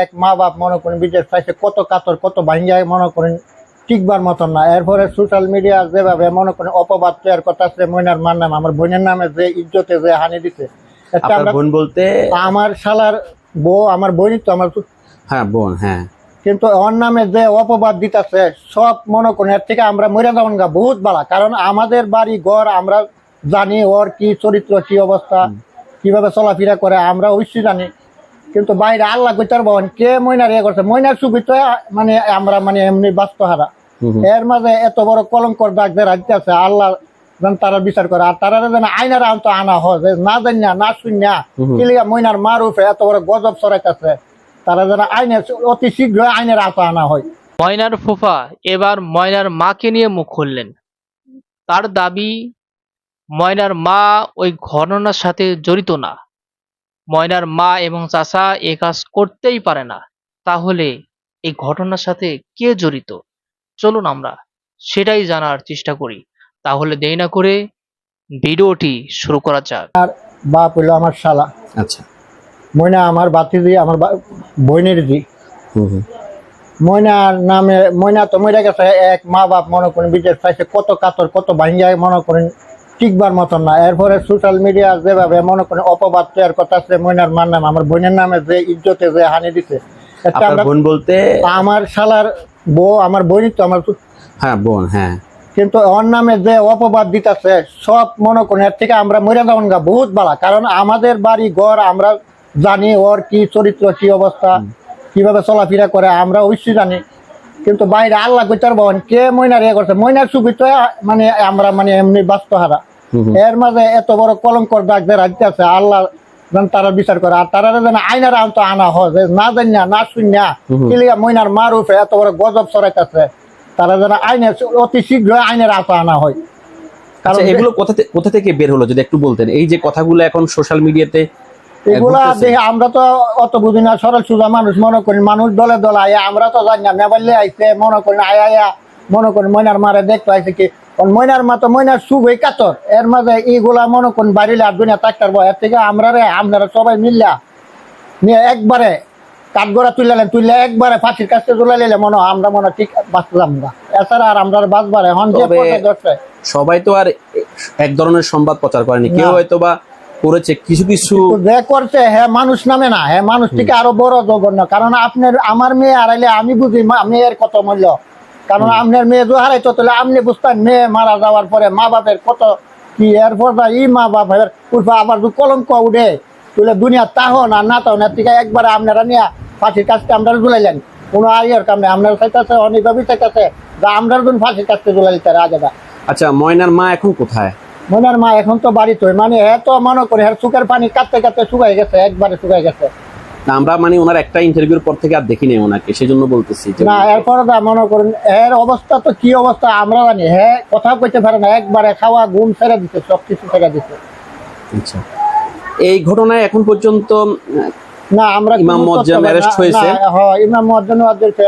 এক মা বাপ মনে করেন বিদেশ পাইছে কত কাতর কত ভাঙ্গায় মনে করেন টিকবার মতন না। এরপরে সোশ্যাল মিডিয়া যেভাবে মনে করেন অপবাদ তৈরি করতেছে ময়নার মার নাম আমার বোনের নামে যে ইজ্জতে যে হানি দিছে বোন বলতে আমার শালার বউ আমার বোনই তো আমার হ্যাঁ বোন হ্যাঁ। কিন্তু ওর নামে যে অপবাদ দিতেছে সব মনে করেন এর থেকে আমরা মরে যাব গা বহুত বালা। কারণ আমাদের বাড়ি ঘর আমরা জানি ওর কি চরিত্র কি অবস্থা কীভাবে চলাফেরা করে আমরা অবশ্যই জানি। কিন্তু বাইরে আল্লাহ কইতার বহন কে ময়নার ইয়ে করছে? ময়নার সুখী তো মানে আমরা মানে এমনি হুম হুম। এর মাঝে এত বড় কলঙ্কর দাগ যে রাখতে আছে আল্লাহ যেন তারা বিচার করে। আর তারা যেন আইনার আন্ত আনা হয় যে না জানিয়া না শুনিয়া। কিলিয়া ময়নার মার উপরে এত বড় গজব চড়াইতেছে তারা যেন আইনের অতি শীঘ্র আইনের আওতা আনা হয়। ময়নার ফুফা এবার ময়নার মাকে নিয়ে মুখ খুললেন। তার দাবি ময়নার মা ওই ঘটনার সাথে জড়িত না। ময়নার মা এবং চাচা এ কাজ করতেই পারে না। তাহলে এই ঘটনার সাথে কে জড়িত? চলুন আমরা সেটাই জানার চেষ্টা করি। তাহলে দেরি না করে ভিডিওটি শুরু করা যাক। আর বাপ হইল আমার শালা। আচ্ছা। ময়না আমার বাতিজি আমার বা- বোনের হুম। ময়নার নামে ময়না তো মরে গেছে এক মা বাপ মনে করেন বিদেশ পাইছে কত কাতর কত ভাঙ্গায় মনে করেন টিকবার মতন না। এরপরে সোশ্যাল মিডিয়া যেভাবে মনে করেন অপবাদ তৈরি করতেছে ময়নার মার নাম আমার বোনের নামে যে ইজ্জতে যে হানি দিছে বোন বলতে? আমার শালার বউ আমার বোনই তো আমার হ্যাঁ বোন হ্যাঁ। কিন্তু ওর নামে যে অপবাদ দিতেছে সব মনে করেন এর থেকে আমরা মরে যাব গা বহুত বালা। কারণ আমাদের বাড়ি ঘর আমরা জানি ওর কি চরিত্র কি অবস্থা কীভাবে চলাফেরা করে আমরা অবশ্যই জানি। কিন্তু বাইরে আল্লাহ কইতার বহন কে ময়নার ইয়ে করছে? ময়নার সুখী তো মানে আমরা মানে এমনি বাস্তহারা হুম হুম। এর মাঝে এত বড় কলঙ্কর দাগ যে রাখতে আছে আল্লাহ যেন তারা বিচার করে। আর তারা যেন আইনার আন্ত আনা হয় না না। কিলিয়া মার উপরে এত বড় গজব চড়াইতেছে তারা যেন আইনের অতি শীঘ্র আইনের আওতা আনা হয়। আচ্ছা কারণ এগুলো কোথা কোথা থেকে বের হলো? যদি একটু বলতেন। এই যে কথাগুলো এখন সোশ্যাল মিডিয়াতে এগুলা। দেখে আমরা তো অত বুঝি না সরল সুজা মানুষ মনে করি মানুষ দলে দলে আয়া আমরা তো জানি না আইছে মনে করি আয়া আয়া মনে করি ময়নার মারে দেখতে আইছে কি? ময়নার মা তো ময়নার সুখ হয়ে কাতর এর মাঝে এইগুলা মনে করেন বাড়িলে আর দুনিয়া তাকতার বয় এর থেকে আমরা রে আপনারা সবাই মিললা। নিয়ে একবারে কাঠগড়া তুললেন তুললে একবারে ফাঁসির কাছে তুলে নিলে মনে আমরা মনে ঠিক বাঁচলাম না। এছাড়া আর আমরা বাঁচবার ধরছে সবাই তো আর এক ধরনের সংবাদ প্রচার করেনি। কেউ হয়তো বা করেছে কিছু কিছু যে করছে হ্যাঁ মানুষ নামে না হ্যাঁ মানুষ থেকে আরও বড় জঘন্য। কারণ আপনার আমার মেয়ে হারাইলে আমি বুঝি মেয়ের কত মূল্য। কারণ আপনার মেয়ে যে হারাইতো তাহলে আপনি বুঝতেন মেয়ে মারা যাওয়ার পরে মা বাপের কত কি এরপর ই মা বাপের উঠবে আবার যদি কলঙ্ক উঠে তাহলে দুনিয়া তাহো না না তাহো না থেকে একবারে আপনারা নিয়ে ফাঁসির কাছতে আমরা জুলাইলেন কোনো আইয়ের কামে আপনার চাইতেছে অনিভাবি চাইতেছে যা আমরা যখন ফাঁসির কাছতে জুলাইতে রাজাটা আচ্ছা ময়নার মা এখন কোথায়? মনের মা এখন তো বাড়িতে মানে এত মনে করে হ্যাঁ চোখের পানি কাঁদতে কাঁদতে শুকাই গেছে একবারে শুকাই গেছে। আমরা মানে ওনার একটা ইন্টারভিউর পর থেকে আর দেখিনি ওনাকে সেজন্য বলতেছি না এরপর মনে করেন এর অবস্থা তো কি অবস্থা আমরা জানি হ্যাঁ কথা কইতে পারে না একবারে খাওয়া ঘুম ছেড়ে দিতে সব কিছু ছেড়ে দিতে আচ্ছা। এই ঘটনায় এখন পর্যন্ত না আমরা ইমাম arrest না। হয়েছে? হ্যাঁ ইমাম ওদেরকে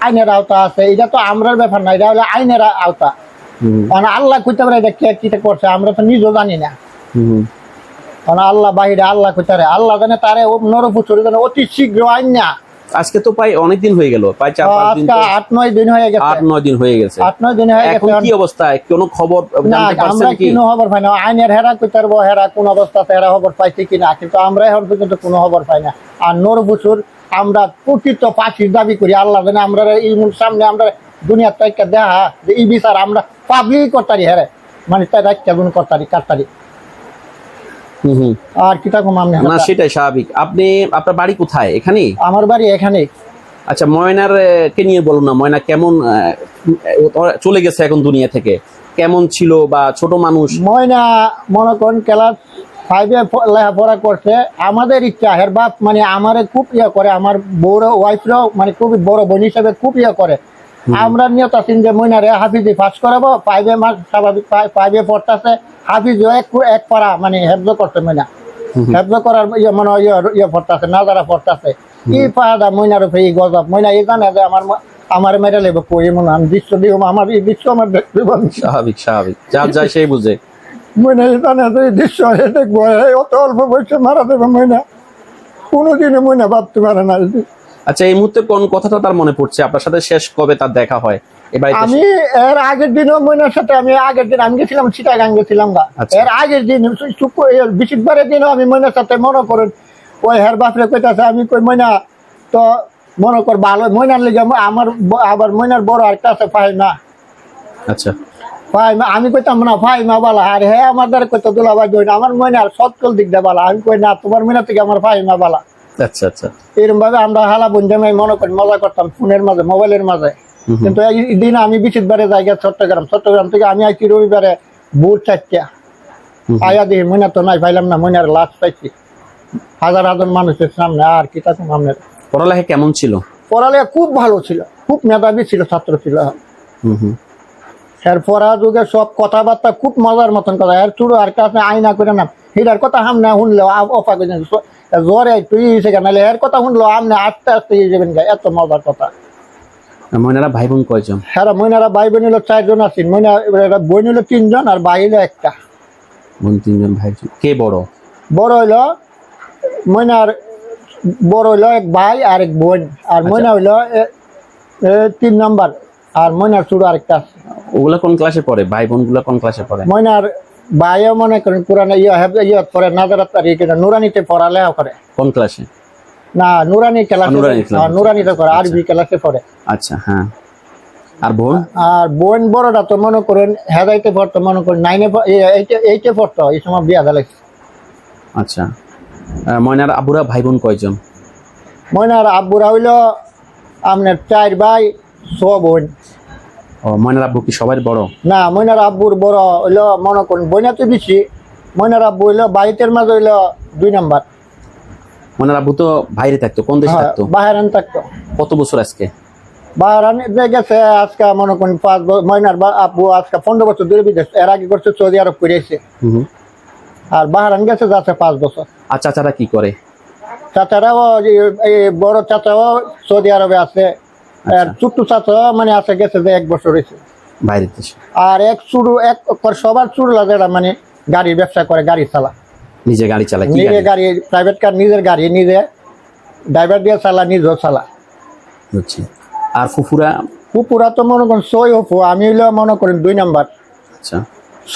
আইনের আওতা আছে এটা তো আমরার ব্যাপার না এটা হলো আইনের আওতা। কারণ আল্লাহ কইতে পারে এটা কে কি করছে আমরা তো নিজেও জানি না। কারণ আল্লাহ বাহিরে আল্লাহ কইতে পারে আল্লাহ জানে তারে নরপুচুর জানে অতি শীঘ্র আইন না। আজকে তো প্রায় অনেক দিন হয়ে গেল প্রায় চার পাঁচ দিন আট নয় দিন হয়ে গেছে। আট নয় দিন হয়ে গেছে। আট নয় দিন হয়ে এখন কি অবস্থা? কোনো খবর জানতে আমরা পারছেন কি? কোনো খবর পাই না। আইনের হেরা কইতে পারব হেরা কোন অবস্থাতে হেরা খবর পাইছে কিনা কিন্তু আমরা এখন পর্যন্ত কোনো খবর পাই না। আর আমরা প্রকৃত দাবি করি আল্লাহ জানে আমরা এই সামনে আমরা দুনিয়ার তাইকা দেখা যে এই বিচার আমরা পাবলিক করতারি হেরে মানে তাই রাখতে গুণ করতারি কাটতারি। আর কিতা কম আমি না সেটাই স্বাভাবিক। আপনি আপনার বাড়ি কোথায়? এখানেই আমার বাড়ি এখানে আচ্ছা ময়নার কে নিয়ে বলুন না ময়না কেমন চলে গেছে এখন দুনিয়া থেকে। কেমন ছিল বা ছোট মানুষ? ময়না মনে করেন ক্লাস ফাইভে লেখাপড়া করছে। আমাদের ইচ্ছা হের বাপ মানে আমারে খুব ইয়ে করে আমার বড় ওয়াইফরাও মানে খুবই বড় বোন হিসাবে খুব ইয়ে করে। আমরা নিয়ত আছি যে ময়নারে হাফিজি পাস করাবো ফাইভে মাস স্বাভাবিক ফাইভে পড়তেছে। হাফিজ এক এক পারা মানে হেফজ করছে ময়না হেফজ করার ইয়ে মানে ইয়ে ইয়ে পড়তেছে নাজারা পড়তেছে। ই পাদা ময়নার উপরে এই গজব। ময়না এই জানে যে আমার আমার মেরে লেবে কই এমন আমি দৃশ্য দিও আমার এই দৃশ্য আমার দেখতে স্বাভাবিক স্বাভাবিক। যার যায় সেই বুঝে। মনে জানে যে এই দৃশ্য দেখব এই অত অল্প বয়সে মারা দেবে ময়না কোনোদিনও ময়না ভাবতে পারে না এই আচ্ছা এই মুহূর্তে কোন কথাটা তার মনে পড়ছে? আপনার সাথে শেষ কবে তার দেখা হয়? আমি এর আগের মইনার সাথে আমি আগের দিন আমি গেছিলাম চিটাগাং গেছিলাম গা আচ্ছা। এর আগের দিন দিনও আমি মইনার সাথে মনে করেন ওই হের বাপরে কইতাছে আমি কই মইনা তো মনে কর ভালো মইনার লিগে আমার আবার মইনার বড় একটা আছে ফাইমা আচ্ছা। ফাইমা আমি কইতাম না ফাইমা বালা আর হ্যাঁ আমার দ্বারা কইতো দুলা ভাই জয় আমার মইনার সৎকল দিক বালা। আমি কই না তোমার মইনা থেকে আমার ফাইমা বালা। আচ্ছা আচ্ছা। এরকম ভাবে আমরা হালা বন্ধু মনে করি মজা করতাম ফোনের মাঝে মোবাইলের মাঝে। কিন্তু এই দিন আমি বিচিতবারে জায়গা চট্টগ্রাম চট্টগ্রাম থেকে আমি আইছি রবিবারে চারটা। আয়া মইনা তো নাই পাইলাম না মইনার লাশ পাইছি। হাজার হাজার মানুষের সামনে আর কি তাকে সামনে। পড়ালেখা কেমন ছিল? পড়ালেখা খুব ভালো ছিল খুব মেধাবী ছিল ছাত্র ছিল। হুম হুম। এর পড়া যুগে সব কথাবার্তা খুব মজার মতন কথা। এর চুড়ো আর কাছে আইনা করে না হিরার কথা হামনা শুনলো করে জ্বরে একটু ইসে কেন? এর কথা শুনলো আমনে আস্তে আস্তে ইয়ে যাবেন এত মজার কথা। ময়নারা ভাই বোন কয়জন? হ্যাঁ মইনারা ভাই বোন হলো চারজন আছেন মইনা বোন হলো তিনজন আর ভাই হলো একটা। বোন তিনজন ভাই কে বড়? বড় হইল মইনার বড় হইল এক ভাই আর এক বোন আর মইনা হইল তিন নাম্বার আর মইনার চুড়ো আরেকটা ওগুলা কোন ক্লাসে পড়ে? ভাই বোনগুলা কোন ক্লাসে পড়ে? মইনার ভাইও মনে করেন পুরানো ইয়ে হেব ইয়ে পড়ে নাজারাত আর ইয়ে নুরানিতে পড়ালেখা করে। কোন ক্লাসে? না নুরানি ক্লাসে নুরানিতে করে আরবি ক্লাসে পড়ে। আচ্ছা হ্যাঁ। আর বোন? আর বোন বড়টা তো মনে করেন হেদাইতে পড়তো মনে করেন নাইনে এ- এইটে পড়তো এই সময় বিয়া দিলাইছে আচ্ছা। ময়নার আবুরা ভাই বোন কয়জন? ময়নার আব্বুরা হইল আপনার চার ভাই ছ বোন। ও ময়নার আব্বু কি সবার বড়? না ময়নার আব্বুর বড় হইল মনে করেন বইনা তো বেশি ময়নার আব্বু হইল বাইতের মাঝে হইল দুই নাম্বার। ময়নার আব্বু তো বাইরে থাকতো কোন দেশে থাকতো? বাহারান থাকতো। কত বছর আজকে? বাহারান গেছে আজকে মনে করেন পাঁচ বছর ময়নার আব্বু আজকে পনেরো বছর দূরে বিদেশ এর আগে করছে সৌদি আরব করে এসে। হুম হুম। আর বাহারান গেছে যাচ্ছে পাঁচ বছর। আর চাচারা কি করে? চাচারাও এই বড় চাচাও সৌদি আরবে আছে। আর ছোট্ট চাচাও মানে আছে গেছে যে এক বছর হয়েছে। বাইরের দেশে আর এক চুরু এক সবার চুরু লাগে মানে গাড়ির ব্যবসা করে গাড়ি চালা নিজে গাড়ি চালায় নিজে গাড়ি? প্রাইভেট কার নিজের গাড়ি নিজে ড্রাইভার দিয়ে চালা নিজেও চালা বুঝছি। আর ফুফুরা? ফুপুরা তো মনে করেন সই হফু আমি হইল মনে করেন দুই নাম্বার। আচ্ছা।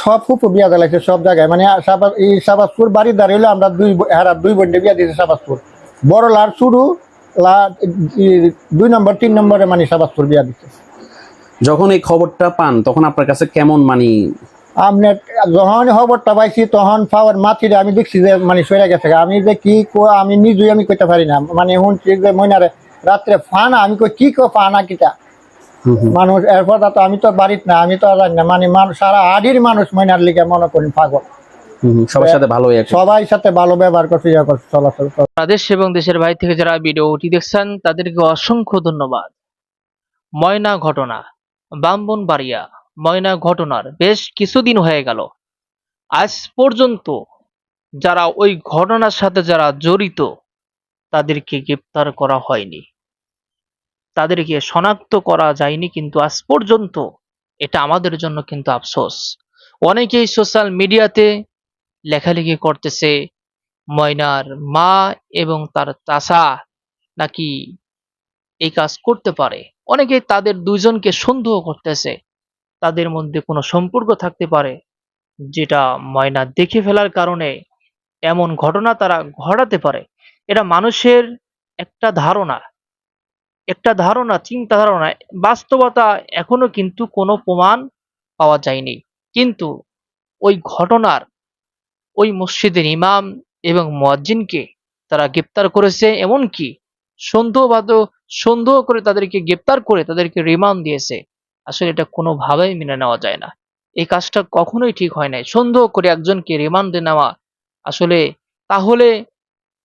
সব ফুপু বিয়া দিলাইছে সব জায়গায় মানে সাবাস এই সাবাসপুর বাড়ির দাঁড়িয়ে হইল আমরা দুই হারা দুই বোনকে বিয়া দিয়েছে সাবাসপুর। বড় লার শুরু ই, দুই নম্বর তিন নম্বরে মানে সাবাসপুর বিয়া দিচ্ছে যখন এই খবরটা পান তখন আপনার কাছে কেমন মানে? আপনার যখন খবরটা পাইছি তখন পাওয়ার মাতিরে আমি দেখছি যে মানে সরে গেছে আমি যে কি আমি নিজেই আমি কইতে পারি না। মানে শুনছি যে মইনারে রাত্রে ফানা আমি কই কি কো ফানা কিটা। মানুষ এরপর তো আমি তো বাড়িতে না আমি তো জানি না। মানে মানুষ সারা আডির মানুষ মইনার লিগে মনে করি পাগল। সবার সাথে ভালো একটা সবাই সাথে ভালো ব্যবহার করছে ইয়া করছে চলাচল দেশ এবং দেশের বাইরে থেকে যারা ভিডিওটি দেখছেন তাদেরকে অসংখ্য ধন্যবাদ। ময়না ঘটনা বামবনবাড়িয়া ময়না ঘটনার বেশ কিছুদিন হয়ে গেল। আজ পর্যন্ত যারা ওই ঘটনার সাথে যারা জড়িত তাদেরকে গ্রেপ্তার করা হয়নি। তাদেরকে শনাক্ত করা যায়নি কিন্তু আজ পর্যন্ত এটা আমাদের জন্য কিন্তু আফসোস। অনেকেই সোশ্যাল মিডিয়াতে লেখালেখি করতেছে ময়নার মা এবং তার চাচা নাকি এই কাজ করতে পারে। অনেকে তাদের দুজনকে সন্দেহ করতেছে, তাদের মধ্যে কোনো সম্পর্ক থাকতে পারে, যেটা ময়না দেখে ফেলার কারণে এমন ঘটনা তারা ঘটাতে পারে। এটা মানুষের একটা ধারণা একটা ধারণা, চিন্তা ধারণা, বাস্তবতা এখনও কিন্তু কোনো প্রমাণ পাওয়া যায়নি। কিন্তু ওই ঘটনার ওই মসজিদের ইমাম এবং মুয়াজ্জিনকে তারা গ্রেপ্তার করেছে, এমনকি সন্দেহবাদ সন্দেহ করে তাদেরকে গ্রেপ্তার করে তাদেরকে রিমান্ড দিয়েছে। আসলে এটা কোনোভাবেই মেনে নেওয়া যায় না। এই কাজটা কখনোই ঠিক হয় নাই। সন্দেহ করে একজনকে রিমান্ডে নেওয়া আসলে তাহলে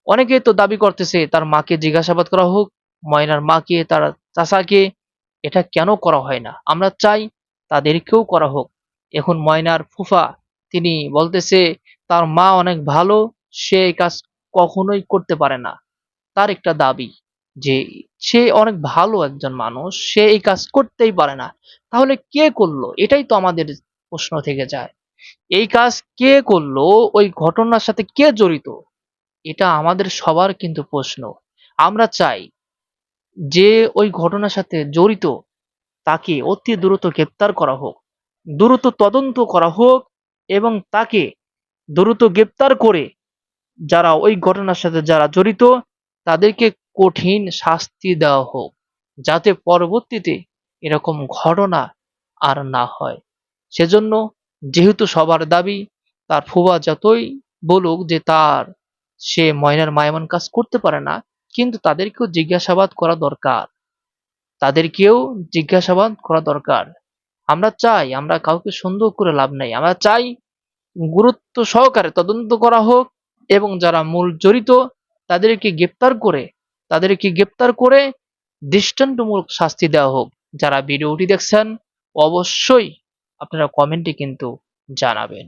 অনেকে তো দাবি করতেছে, তার মাকে জিজ্ঞাসাবাদ করা হোক, ময়নার মাকে, তার চাচাকে, এটা কেন করা হয় না? আমরা চাই তাদেরকেও করা হোক। এখন ময়নার ফুফা, তিনি বলতেছে তার মা অনেক ভালো, সে এই কাজ কখনোই করতে পারে না। তার একটা দাবি যে, সে অনেক ভালো একজন মানুষ, সে এই কাজ করতেই পারে না। তাহলে কে করল? এটাই তো আমাদের প্রশ্ন থেকে যায়। এই কাজ কে করল? ওই ঘটনার সাথে কে জড়িত? এটা আমাদের সবার কিন্তু প্রশ্ন। আমরা চাই যে, ওই ঘটনার সাথে জড়িত তাকে অতি দ্রুত গ্রেপ্তার করা হোক, দ্রুত তদন্ত করা হোক এবং তাকে দ্রুত গ্রেপ্তার করে যারা ওই ঘটনার সাথে যারা জড়িত, তাদেরকে কঠিন শাস্তি দেওয়া হোক, যাতে পরবর্তীতে এরকম ঘটনা আর না হয়। সেজন্য যেহেতু সবার দাবি, তার ফুবা যতই বলুক যে তার সে ময়নার মায়মন কাজ করতে পারে না, কিন্তু তাদেরকেও জিজ্ঞাসাবাদ করা দরকার। তাদেরকেও জিজ্ঞাসাবাদ করা দরকার। আমরা চাই, আমরা কাউকে সন্দেহ করে লাভ নাই। আমরা চাই গুরুত্ব সহকারে তদন্ত করা হোক এবং যারা মূল জড়িত, তাদেরকে গ্রেপ্তার করে, তাদেরকে গ্রেপ্তার করে দৃষ্টান্তমূলক শাস্তি দেওয়া হোক। যারা ভিডিওটি দেখছেন, অবশ্যই আপনারা কমেন্টে কিন্তু জানাবেন।